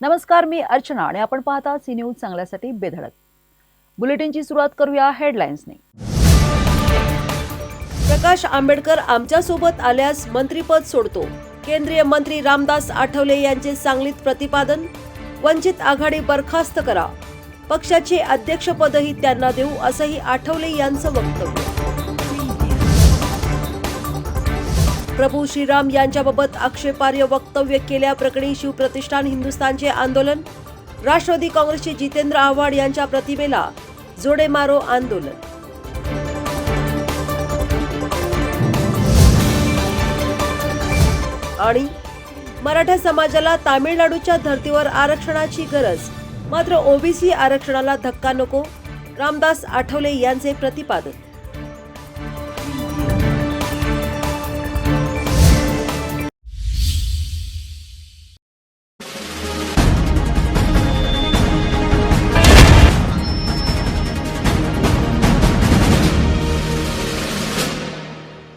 नमस्कार मी अर्चना आणि आपण पाहता सी न्यूज चांगल्यासाठी बेधडक. बुलेटिनची सुरुवात करूया हेडलाईन्सने प्रकाश आंबेडकर आमच्यासोबत आल्यास मंत्रीपद सोडतो. केंद्रीय मंत्री रामदास आठवले यांचे सांगलीत प्रतिपादन. वंचित आघाडी बरखास्त करा. पक्षाचे अध्यक्षपदही त्यांना देऊ असंही आठवले यांचं वक्तव्य. प्रभू श्रीराम यांच्याबाबत आक्षेपार्ह वक्तव्य केल्याप्रकरणी शिवप्रतिष्ठान हिंदुस्थानचे आंदोलन. राष्ट्रवादी काँग्रेसचे जितेंद्र आव्हाड यांच्या प्रतिमेला जोडे मारो आंदोलन. आणि मराठा समाजाला तामिळनाडूच्या धर्तीवर आरक्षणाची गरज. मात्र ओबीसी आरक्षणाला धक्का नको. रामदास आठवले यांचे प्रतिपादन.